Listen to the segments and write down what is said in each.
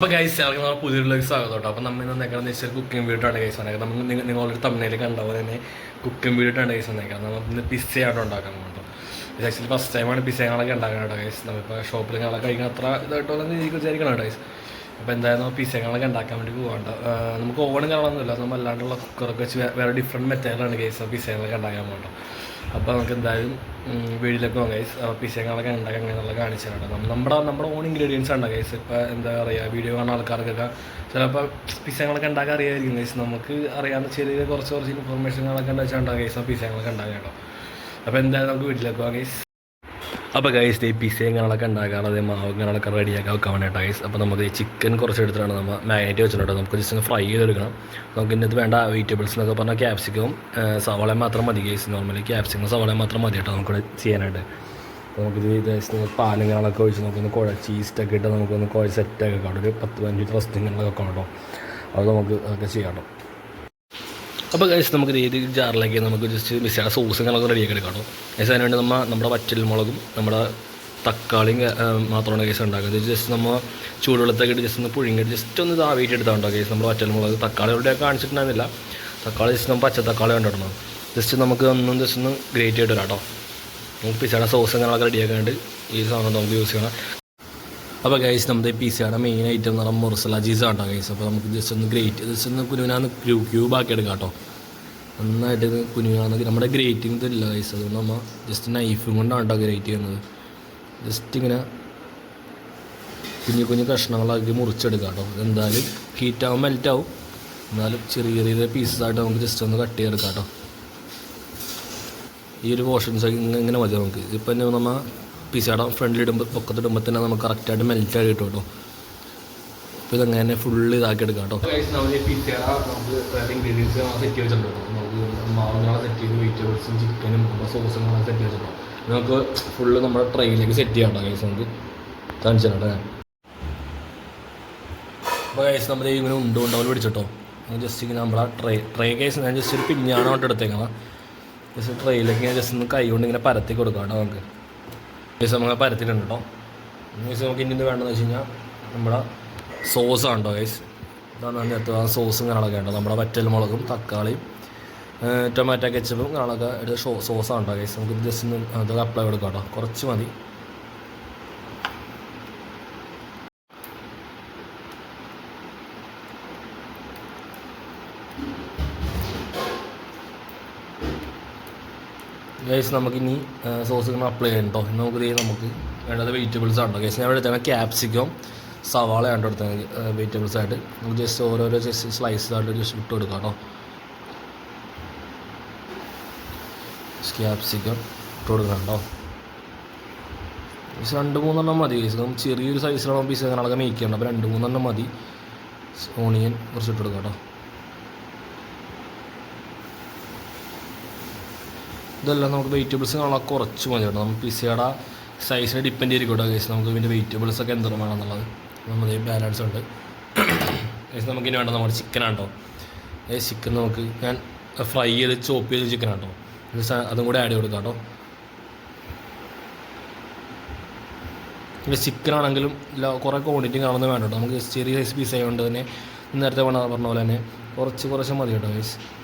അപ്പോൾ ഗൈസ് എല്ലാവർക്കും നമ്മുടെ പുതിയൊരു സ്വാഗതം കേട്ടോ. അപ്പോൾ നമ്മൾ ഇന്ന് വന്നേക്കുന്നത് വെച്ചാൽ കുക്കിംഗ് വീഡിയോ ഗൈസ് വന്നേക്കാം നമ്മൾ നിങ്ങൾ നിങ്ങളൊരു തമ്മിൽ കണ്ട പോലെ തന്നെ കുക്കിംഗ് വീഡിയോ ആണ് ഗൈസ് വന്നേക്കാം നമ്മൾ ഇന്ന് പിസ്സയാണ് ഉണ്ടാക്കാൻ കേട്ടോ. ഇത് ആക്ച്വലി ഫസ്റ്റ് ടൈമാണ് പിസ്സകളൊക്കെ ഉണ്ടാക്കാൻ കേട്ടോ ഗൈസ് നമ്മളിപ്പോൾ ഷോപ്പിൽ ഞങ്ങളെ കഴിക്കുന്ന അത്ര ഇതായിട്ടുള്ള രീതിക്ക് വിചാരിക്കണം കേട്ടോ ഗൈസ് അപ്പോൾ എന്തായാലും നമ്മൾ പിസ്സകളൊക്കെ ഉണ്ടാക്കാൻ വേണ്ടി പോകണ്ട നമുക്ക് ഓവനും കാണാനൊന്നുമില്ല നമ്മൾ അല്ലാണ്ടുള്ള കുക്കറൊക്കെ വെച്ച് വേറെ ഡിഫറെന്റ് മെത്തേഡിലാണ് ഗൈസ് പിസ്സകളൊക്കെ ഉണ്ടാക്കാൻ പോകണ്ടോ അപ്പോൾ നമുക്ക് എന്തായാലും വീട്ടിലൊക്കെ ഗൈസ് പിസ്സകളൊക്കെ ഉണ്ടാക്കാൻ അങ്ങനെയുള്ള കാണിച്ചു തരാം കേട്ടോ. നമ്മൾ നമ്മുടെ നമ്മുടെ ഓൺ ഇൻഗ്രീഡിയൻസ് ആണ് ഗൈസ് ഇപ്പോൾ എന്താ പറയുക വീഡിയോ കാണുന്ന ആൾക്കാർക്കൊക്കെ ചിലപ്പോൾ പിസ്സകളൊക്കെ ഉണ്ടാക്കാൻ അറിയായിരിക്കും ഗൈസ് നമുക്ക് അറിയാവുന്ന ചെറിയ കുറച്ച് കുറച്ച് ഇൻഫർമേഷനുകളൊക്കെ വെച്ചാൽ ഉണ്ടാകും ഗൈസ് ആ പിസ്സകളൊക്കെ ഉണ്ടാക്കാം കേട്ടോ. അപ്പോൾ എന്തായാലും നമുക്ക് വീട്ടിലേക്ക് പോകാം ഗൈസ് അപ്പോൾ ഗൈസ് ഈ പിസയും കാണാനൊക്കെ ഉണ്ടാക്കാറ്? അതേ മാവ് കാണാനൊക്കെ റെഡിയാക്കാൻ വെക്കാൻ വേണ്ടിയിട്ട് ഗൈസ് അപ്പോൾ നമുക്ക് ചിക്കൻ കുറച്ച് എടുത്തിട്ടാണ് നമ്മൾ മാരിനേറ്റ് വെച്ചിട്ടുണ്ട് നമുക്ക് ജസ്റ്റ് ഫ്രൈ ചെയ്തെടുക്കണം. നമുക്ക് ഇന്നത്തെ വേണ്ട വെജിറ്റബിൾസ് എന്നൊക്കെ പറഞ്ഞാൽ ക്യാപ്സിക്കവും സവാള മാത്രം മതി ഗൈസ് നോർമലി ക്യാപ്സിക്കും സവാള മാത്രം മതി കേട്ടോ നമുക്കിവിടെ ചെയ്യാനായിട്ട്. നമുക്കിത് ജസ്റ്റ് പാലും കാണാനൊക്കെ ഒഴിച്ച് നമുക്കൊന്ന് കുഴ ചീസ്റ്റൊക്കെ ഇട്ട് നമുക്കൊന്ന് കുഴച്ച് സെറ്റാക്കി കാണും ഒരു പത്ത് പതിനഞ്ച് റെസ്റ്റിങ്ങനൊക്കെ കാണട്ടോ അത് നമുക്ക് അതൊക്കെ ചെയ്യാം കേട്ടോ. അപ്പോൾ കഴിച്ച് നമുക്ക് ഏത് ജാറിലേക്ക് നമുക്ക് ജസ്റ്റ് മിസ്സാണ് സോസും കണക്ക് റെഡിയാക്കി എടുക്കാം കേട്ടോ. ഏകദേശം അതിന് വേണ്ടി നമ്മൾ നമ്മുടെ വറ്റൽ മുളകും നമ്മുടെ തക്കാളിയും മാത്രമാണ് കേസ് ഉണ്ടാക്കുന്നത്. ജസ്റ്റ് നമ്മൾ ചൂടുവെള്ളത്തൊക്കെ ഇട്ട് ജസ്റ്റ് ഒന്ന് പുഴുങ്ങിയിട്ട് ജസ്റ്റ് ഒന്ന് ഇതാവിയിട്ട് എടുത്താണ്ടോ കേസ് നമ്മുടെ വറ്റൽ മുളക് തക്കാളി ഇവിടെ കാണിച്ചിട്ടുണ്ടായിരുന്നില്ല. തക്കാളി ജസ്റ്റ് നമ്മൾ പച്ച തക്കാളി കണ്ടിടണം ജസ്റ്റ് നമുക്ക് ഒന്നും ജസ്റ്റ് ഒന്ന് ഗ്രേറ്റ് ചെയ്തിട്ട് വരാം കേട്ടോ. നമുക്ക് പിസ്സയുടെ സോസും കണക്ക് റെഡിയാക്കാണ്ട് ഈ സാധനം നമുക്ക് യൂസ് ചെയ്യണം. അപ്പോൾ ഗൈസ് നമ്മുടെ പി സിയുടെ മെയിൻ ഐറ്റം എന്ന് പറഞ്ഞാൽ മൊറസല അജീസ് കേട്ടോ ഗൈസ് അപ്പോൾ നമുക്ക് ജസ്റ്റ് ഒന്ന് ഗ്രേറ്റ് ജസ്റ്റ് ഒന്ന് കുനുവിനാന്ന് ക്യൂ ക്യൂബ് ആക്കി എടുക്കാം കേട്ടോ. നന്നായിട്ട് കുനുവിനാന്ന് നമ്മുടെ ഗ്രേറ്റിംഗ് ഇല്ല ഗൈസ് അതുകൊണ്ട് നമ്മൾ ജസ്റ്റ് നൈഫും കൊണ്ടാണ് കേട്ടോ ഗ്രേറ്റ് ചെയ്യുന്നത്. ജസ്റ്റ് ഇങ്ങനെ കുഞ്ഞു കുഞ്ഞു കഷ്ണങ്ങളാക്കി മുറിച്ചെടുക്കാം കേട്ടോ. എന്തായാലും ഹീറ്റാവും മെൽറ്റാവും എന്നാലും ചെറിയ ചെറിയ പീസസ് ആയിട്ട് നമുക്ക് ജസ്റ്റ് ഒന്ന് കട്ട് ചെയ്തെടുക്കാം കേട്ടോ. ഈ ഒരു പോർഷൻസ് ഇങ്ങനെ മതി നമുക്ക്. ഇപ്പം തന്നെ നമ്മൾ പിസയുടെ ഫ്രണ്ടിലിടുമ്പോൾ പൊക്കത്തിടുമ്പോൾ തന്നെ നമുക്ക് കറക്റ്റായിട്ട് മെൽറ്റ് ആയി കിട്ടും കേട്ടോ. അപ്പോൾ ഇതങ്ങനെ ഫുള്ള് ഇതാക്കി എടുക്കാം കേട്ടോ. നമുക്ക് ഫുള്ള് നമ്മുടെ ട്രെയിനിലേക്ക് സെറ്റ് ചെയ്യാം കേട്ടോ നമുക്ക്. കാണിച്ചു കേട്ടോ അപ്പോൾ ഗൈസ് നമ്മുടെ ഇങ്ങനെ ഉണ്ട് കൊണ്ട് അവൾ പിടിച്ചിട്ടോ ജസ്റ്റ് ഇങ്ങനെ നമ്മുടെ ട്രേ ട്രേ കേസ് ഞാൻ ജസ്റ്റ് ഒരു പിഞ്ഞാണ് അവിടെ എടുത്തേക്കണം. ജസ്റ്റ് ട്രെയിനിലേക്ക് ഞാൻ ജസ്റ്റ് ഒന്ന് കൈ കൊണ്ട് ഇങ്ങനെ പരത്തി കൊടുക്കാം കേട്ടോ നമുക്ക്. ജസ്റ്റ് നമ്മളെ പരത്തിലുണ്ട് കേട്ടോ ജസ്റ്റ് നമുക്ക് ഇനി വേണ്ടതെന്ന് വെച്ച് കഴിഞ്ഞാൽ നമ്മുടെ സോസാണ് കേട്ടോ ഗൈസ് ഇതാണ് നേരത്തെ ആ സോസും കാണാനൊക്കെ ഉണ്ടോ. നമ്മുടെ വറ്റൽ മുളകും തക്കാളിയും ടൊമാറ്റോ കെച്ചപ്പും കാണാനൊക്കെ ഒരു സോസാണ് കേട്ടോ ഗൈസ് നമുക്ക് ജസ്റ്റ് ഒന്ന് അതൊക്കെ അപ്ലൈ കൊടുക്കാം കേട്ടോ കുറച്ച് മതി. ഗൈസ് നമുക്കിനി സോസ് ഇങ്ങനെ അപ്ലൈ ചെയ്യണം കേട്ടോ നമുക്ക് ഇതേ നമുക്ക് വേണ്ടത് വെജിറ്റബിൾസ് ആണ് ഗൈസ് ഞാൻ എടുത്തത് ക്യാപ്സിക്കം സവാള ആണ് എടുത്തത് വെജിറ്റബിൾസ് ആയിട്ട്. നമുക്ക് ജസ്റ്റ് ഓരോരോ ജസ്റ്റ് സ്ലൈസ് ആയിട്ട് ജസ്റ്റ് ഇട്ട് കൊടുക്കാം കേട്ടോ ക്യാപ്സിക്കം ഇട്ട് കൊടുക്കണം കേട്ടോ ജസ്റ്റ് രണ്ട് മൂന്നെണ്ണം മതി. ഗൈസ് നമുക്ക് ചെറിയൊരു സൈസിലാണ് പീസ് അങ്ങനെ മേക്ക് ചെയ്യണം അപ്പോൾ രണ്ട് മൂന്നെണ്ണം മതി. ഓണിയൻ കുറച്ച് ഇട്ട് കൊടുക്കാം കേട്ടോ ഇതെല്ലാം നമുക്ക് വെജിറ്റബിൾസ് കാണാൻ കുറച്ച് മതി കേട്ടോ. നമുക്ക് പിസയുടെ സൈസിനെ ഡിപ്പെൻഡ് ചെയ്തിരിക്കട്ടെ കേസ് നമുക്ക് ഇതിന്റെ വെജിറ്റബിൾസ് ഒക്കെ എന്തോരം വേണമെന്നുള്ളത് നമ്മുടെ ബാലൻസ് ഉണ്ട്. കേസ് നമുക്ക് ഇനി വേണ്ട നമ്മുടെ ചിക്കനാണ് കേട്ടോ. ഏ ചിക്കൻ നമുക്ക് ഞാൻ ഫ്രൈ ചെയ്ത് ചോപ്പ് ചെയ്ത് ചിക്കനാണ് കേട്ടോ. സ- അതും കൂടെ ആഡ് ചെയ്ത് കൊടുക്കാം കേട്ടോ. ചിക്കൻ ആണെങ്കിലും കുറേ ക്വാണ്ടിറ്റി കാണുന്നത് വേണ്ട കേട്ടോ. നമുക്ക് ചെറിയ സൈസ് പീസ് ആയതുകൊണ്ട് തന്നെ നേരത്തെ വേണമെന്ന് പറഞ്ഞ പോലെ തന്നെ കുറച്ച് കുറച്ച് മതി കേട്ടോ ഗൈസ്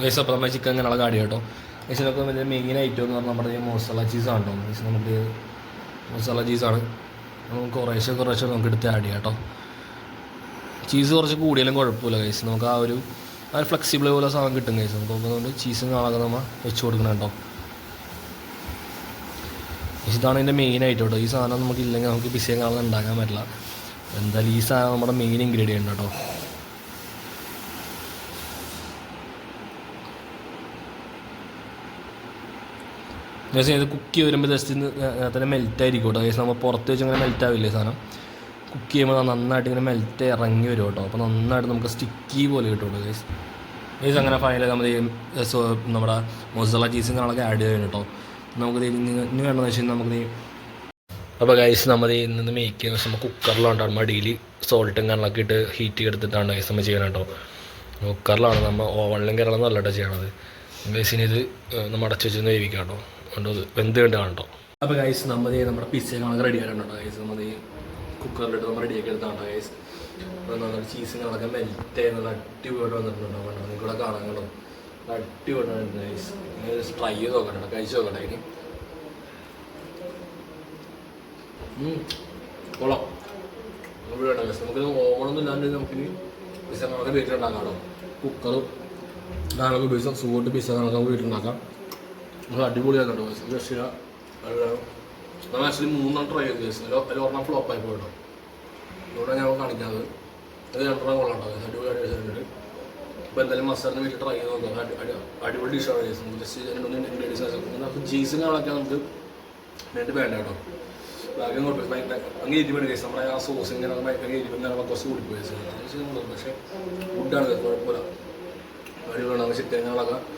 ഗൈസ് അപ്പോൾ നമ്മൾ ചിക്കൻ ഇങ്ങനെ കാടി കേട്ടോ. ഗൈസിനൊക്കെ വലിയ മെയിൻ ഐറ്റം എന്ന് പറഞ്ഞാൽ നമ്മുടെ മസാല ചീസാണ് കേട്ടോ. ഗൈസ് നമുക്ക് മസാല ചീസാണ് നമുക്ക് കുറേശ്ശെ കുറേശ്ശെ നമുക്ക് എടുത്ത് ആഡ് ചെയ്യാം കേട്ടോ. ചീസ് കുറച്ച് കൂടിയാലും കുഴപ്പമില്ല ഗൈസ് നമുക്ക് ആ ഒരു ആ ഫ്ലെക്സിബിൾ പോലെ സാധനം കിട്ടും ഗൈസ് നമുക്ക് അതുകൊണ്ട് ചീസും കാണാതെ നമ്മൾ വെച്ച് കൊടുക്കണം കേട്ടോ. ഇതാണ് ഇതിന്റെ മെയിൻ ആയിട്ട് കേട്ടോ. ഈ സാധനം നമുക്ക് ഇല്ലെങ്കിൽ നമുക്ക് പിസയും കാണാതെ ഉണ്ടാക്കാൻ പറ്റില്ല. എന്തായാലും ഈ സാധനം നമ്മുടെ മെയിൻ ഇൻഗ്രീഡിയന്റ് കേട്ടോ. ജസ്റ്റ് ഇത് കുക്ക് വരുമ്പോൾ ജസ്റ്റ് തന്നെ മെൽറ്റ് ആയിരിക്കും കേട്ടോ നമ്മൾ പുറത്ത് വെച്ച് അങ്ങനെ മെൽറ്റ് ആവില്ലേ സാധനം? കുക്ക് ചെയ്യുമ്പോൾ നന്നായിട്ട് ഇങ്ങനെ മെൽറ്റ് ഇറങ്ങി വരും കേട്ടോ അപ്പോൾ നന്നായിട്ട് നമുക്ക് സ്റ്റിക്കി പോലെ കിട്ടുള്ളൂ ഗൈസ് ഗൈസ് അങ്ങനെ ഫൈനലി നമ്മൾ നമ്മുടെ മൊസല ചീസും കാണൊക്കെ ആഡ് ചെയ്യാൻ കേട്ടോ നമുക്ക് ഇനി വേണമെന്ന് വെച്ചാൽ നമുക്ക് അപ്പോൾ ഗൈസ് നമ്മൾ ഇന്ന് മേക്ക് ചെയ്യുന്ന നമ്മൾ കുക്കറിലുണ്ടാകും മടിയിൽ സോൾട്ടും കണ്ണൊക്കെ ഇട്ട് ഹീറ്റ് എടുത്തിട്ടാണ് ഗൈസ് നമ്മൾ ചെയ്യണം കേട്ടോ കുക്കറിലാണ് നമ്മൾ ഓവണിലും കയറണം നല്ല ചെയ്യണത്. ഗൈസിന് ഇത് നമ്മൾ അടച്ചു വെച്ച് വേവിക്കാം കേട്ടോ കണ്ടോ? വെന്ത് കണ്ട് കാണട്ടോ അപ്പോൾ ഗൈസ് നമ്മൾ നമ്മുടെ പിസ്സ കണക്ക് റെഡി ആയിട്ടുണ്ടോ ഗൈസ് നമ്മൾ കുക്കറിലിട്ട് നമ്മൾ റെഡിയാക്കി എടുത്താണ്ടോ ഗൈസ് അപ്പോൾ നമ്മുടെ കണക്കെ മെൽറ്റ് ചെയ്യുന്നത് അടിപൊളി വന്നിട്ടുണ്ടോ കണ്ടോ നിങ്ങളെ കാണാൻ കണ്ടോ? അടിപൊളി വന്നിട്ടുണ്ട് ഗൈസ് നിങ്ങൾ ട്രൈ ചെയ്ത് നോക്കണ്ടോ കഴിച്ച് നോക്കട്ടെ ഇനി. കൊള്ളാം. ഇവിടെ ഉണ്ട് guys. നമുക്കിത് ഓവണൊന്നും ഇല്ലാണ്ട് നമുക്കിനി പിസ്സ കണക്ക് വീട്ടിലുണ്ടാക്കാം കുക്കറും ഉപയോഗിച്ചാൽ സൂട്ട് പിസ്സ കണക്ക് നമുക്ക് അടിപൊളിയാണ് കേട്ടോ അടിപൊളിയാക്കുന്നുണ്ടോ രക്ഷ നമ്മൾ ട്രൈ ചെയ്തു. ഒരെണ്ണം ഫ്ലോപ്പായി പോയിട്ടോ. അതുകൊണ്ടാണ് ഞാൻ കാണിക്കാത് അത് രണ്ടെണ്ണം കൊള്ളാം കേട്ടോ. അടിപൊളിയായിട്ട് വെച്ചിട്ടുണ്ട് അപ്പോൾ എന്തായാലും മസാലിന് വീട്ടിൽ ട്രൈ ചെയ്ത് നോക്കാം. അടി- അടി- അടിപൊളി ഡിഷാണ് നമുക്ക് ജസ്റ്റ് രണ്ടൊന്നും ഇൻഗ്രീഡിയൻസ് നമുക്ക് ജീസിന് കാണാൻ നമുക്ക് രണ്ട് വേണ്ട കേട്ടോ. ബാക്കി കുഴപ്പമില്ല. അങ്ങ് എരിവാണ് കേസ് നമ്മുടെ ആ സോസ് ഇങ്ങനെ ഭയങ്കര എരിവ് ഇങ്ങനെ കുറച്ച് കൂടിപ്പോയി പക്ഷേ ഫുഡാണ് കുഴപ്പമില്ല. നമുക്ക് ചിക്കൻ ഞങ്ങളൊക്കെ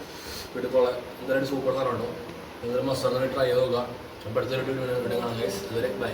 വീട്ടിൽ പോലെ എന്തായാലും സൂപ്പർ സാധനമുണ്ടോ എന്തായാലും മസാല ട്രൈ ചെയ്ത് നോക്കുക അപ്പോൾ അടുത്തൊരു വീഡിയോ കാണാം ഗൈസ് ഇതുവരെ ബൈ